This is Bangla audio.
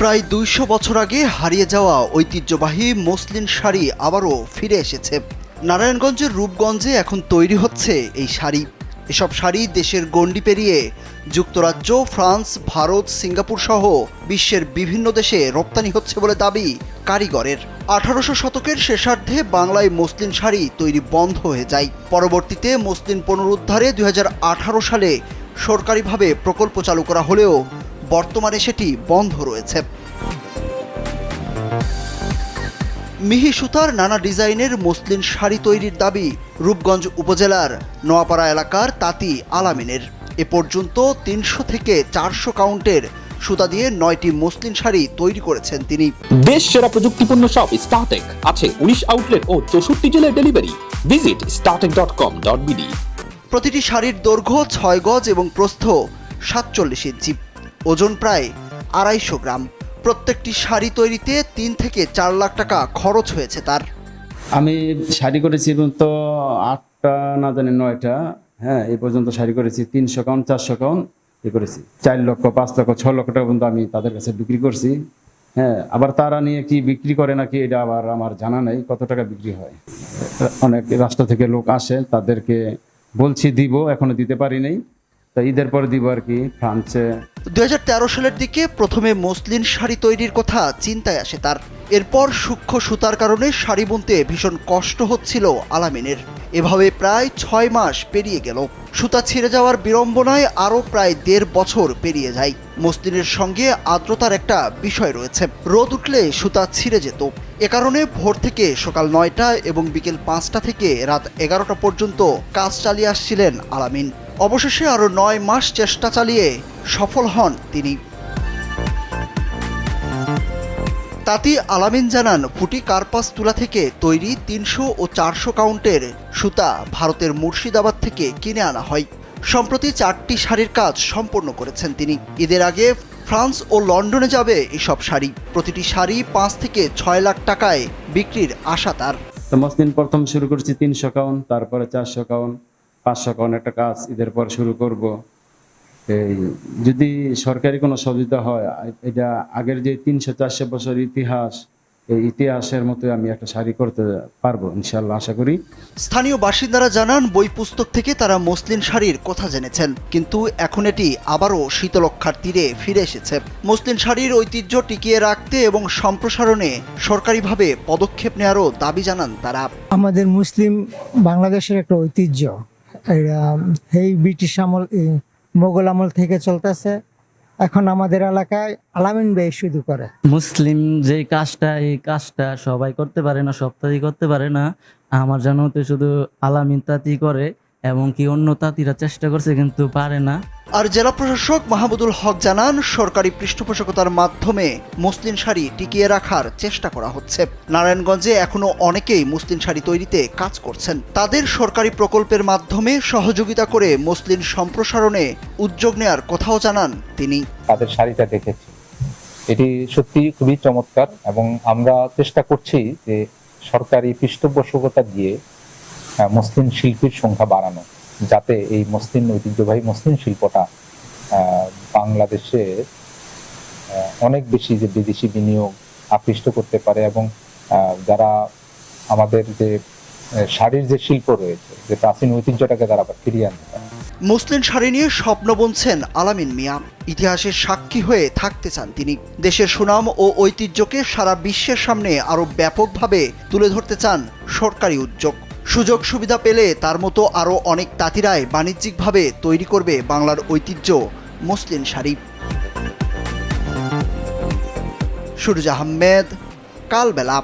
প্রায় দুইশো বছর আগে হারিয়ে যাওয়া ঐতিহ্যবাহী মসলিন শাড়ি আবারও ফিরে এসেছে। নারায়ণগঞ্জের রূপগঞ্জে এখন তৈরি হচ্ছে এই শাড়ি। এসব শাড়ি দেশের গণ্ডি পেরিয়ে যুক্তরাজ্য, ফ্রান্স, ভারত, সিঙ্গাপুর সহ বিশ্বের বিভিন্ন দেশে রপ্তানি হচ্ছে বলে দাবি কারিগরের। আঠারোশো শতকের শেষার্ধে বাংলায় মসলিন শাড়ি তৈরি বন্ধ হয়ে যায়। পরবর্তীতে মসলিন পুনরুদ্ধারে দুই হাজার আঠারো সালে সরকারিভাবে প্রকল্প চালু করা হলেও বর্তমানে সেটি বন্ধ রয়েছে। মিহি সুতার নানা ডিজাইনের মসলিন শাড়ি তৈরির দাবি রূপগঞ্জ উপজেলার নোয়াপাড়া এলাকার তাঁতি আলামিনের। এ পর্যন্ত তিনশো থেকে চারশো কাউন্টের সুতা দিয়ে নয়টি মসলিন শাড়ি তৈরি করেছেন তিনি। দেশ সেরা প্রযুক্তিপূর্ণ সব স্টার্টেক আছে উনিশ আউটলেট ও চৌষট্টি জেলায় delivery visit Startech dot com dot BD প্রতিটি শাড়ির দৈর্ঘ্য ছয় গজ এবং প্রস্থ সাতচল্লিশ ইঞ্চি। ওজন প্রায় আড়াইশো গ্রাম। প্রত্যেকটি শাড়ি তৈরিতে তিন থেকে চার লাখ টাকা খরচ হয়েছে তার। আমি শাড়ি করেছি তো আটটা, না জানি নয়টা হ্যাঁ এই পর্যন্ত শাড়ি করেছি, তিনশো কাউন্ট চারশো কাউন্ট এ করেছি। চার লক্ষ, পাঁচ লক্ষ, ছ লক্ষ টাকা পর্যন্ত আমি তাদের কাছে বিক্রি করছি। হ্যাঁ আবার তারা নিয়ে কি বিক্রি করে নাকি এটা আবার আমার জানা নেই, কত টাকা বিক্রি হয়। অনেক রাষ্ট্র থেকে লোক আসে, তাদেরকে বলছি দিব, এখনও দিতে পারি নাই। তা ঈদের পরে দিব আর কি, ফ্রান্সে। দুই সালের দিকে প্রথমে মসলিন শাড়ি তৈরির কথা চিন্তায় আসে তার। এরপর সূক্ষ্ম সুতার কারণে শাড়ি বুনতে ভীষণ কষ্ট হচ্ছিল আলামিনের। এভাবে প্রায় ছয় মাস পেরিয়ে গেল। সুতা ছিঁড়ে যাওয়ার বিড়ম্বনায় আরও প্রায় দেড় বছর পেরিয়ে যায়। মসলিনের সঙ্গে আর্দ্রতার একটা বিষয় রয়েছে। রোদ উঠলে সুতা ছিঁড়ে যেত। এ কারণে ভোর থেকে সকাল নয়টা এবং বিকেল পাঁচটা থেকে রাত এগারোটা পর্যন্ত কাজ চালিয়ে আসছিলেন আলামিন। অবশেষে আরও নয় মাস চেষ্টা চালিয়ে সফল হন তিনি। তাতি আলামিন জানান, ফুটি কার্পাস তুলা থেকে তৈরি তিনশো ও চারশো কাউন্টের সুতা ভারতের মুর্শিদাবাদ থেকে কিনে আনা হয়। সম্প্রতি চারটি শাড়ির কাজ সম্পন্ন করেছেন তিনি। ঈদের আগে ফ্রান্স ও লন্ডনে যাবে এসব শাড়ি। প্রতিটি শাড়ি পাঁচ থেকে ছয় লাখ টাকায় বিক্রির আশা তার। তো মসলিন, প্রথম শুরু করেছি তিনশো কাউন্ট, তারপরে চারশো কাউন্ট। পাঁচশো কাউন্ট একটা কাজ ঈদের পর শুরু করব। এই যদি সরকারি কোনো সহযোগিতা হয় এটা আগের যে তিনশো চারশো বছর ইতিহাস এই ইতিহাসের মতো আমি একটা শাড়ি করতে পারব ইনশাল্লাহ আশা করি। স্থানীয় বাসিন্দারা জানান বই পুস্তক থেকে তারা মসলিন শাড়ির কথা জেনেছেন কিন্তু এখন এটি আবারও শীতলক্ষার তীরে ফিরে এসেছে। মসলিন শাড়ির ঐতিহ্য টিকিয়ে রাখতে এবং সম্প্রসারণে সরকারিভাবে পদক্ষেপ নেওয়ারও দাবি জানান তারা। আমাদের মুসলিম বাংলাদেশের একটা ঐতিহ্য এই ব্রিটিশ আমল মোগল আমল থেকে চলতেছে। এখন আমাদের এলাকায় আলামিন ব্যয় শুধু করে। মুসলিম যে কাজটা, এই কাজটা সবাই করতে পারে না সপ্তাহে করতে পারে না। আমার জানাতে শুধু আলামিন তাঁতি করে, এবং কি অন্য তাঁতিরা চেষ্টা করছে কিন্তু পারে না। আর জেলা প্রশাসক মাহমুদুল হক জানান, সরকারি পৃষ্ঠপোষকতার মাধ্যমে মুসলিম শাড়ি টিকিয়ে রাখার চেষ্টা করা হচ্ছে। নারায়ণগঞ্জে এখনও অনেকেই মুসলিম শাড়ি তৈরিতে কাজ করছেন। তাদের সরকারি প্রকল্পের মাধ্যমে সহযোগিতা করে মুসলিম সম্প্রসারণে উদ্যোগ নেয়ার কথাও জানান তিনি। তাদের শাড়িটা দেখেছি। এটি সত্যি খুবই চমৎকার এবং আমরা চেষ্টা করছি যে সরকারি পৃষ্ঠপোষকতা দিয়ে মুসলিম শিল্পীর সংখ্যা বাড়ানো। যাতে এই মসলিন ঐতিহ্যবাহী মসলিন শিল্পটা বাংলাদেশে অনেক বেশি যে বিদেশি বিনিয়োগ আকৃষ্ট করতে পারে এবং যারা আমাদের যে শাড়ির যে শিল্প রয়েছে, যে প্রাচীন ঐতিহ্যটাকে তারা আবার ফিরিয়ে আনতে পারে। মুসলিম শাড়ি নিয়ে স্বপ্ন বুনছেন আলামিন মিয়া। ইতিহাসের সাক্ষী হয়ে থাকতে চান তিনি। দেশের সুনাম ও ঐতিহ্যকে সারা বিশ্বের সামনে আরও ব্যাপকভাবে তুলে ধরতে চান সরকারি উদ্যোগ। সুযোগ সুবিধা পেলে তার মতো আরও অনেক তাঁতিরাই বাণিজ্যিকভাবে তৈরি করবে বাংলার ঐতিহ্য, মুসলিম শাড়ি। সুরজ আহমেদ, কালবেলা।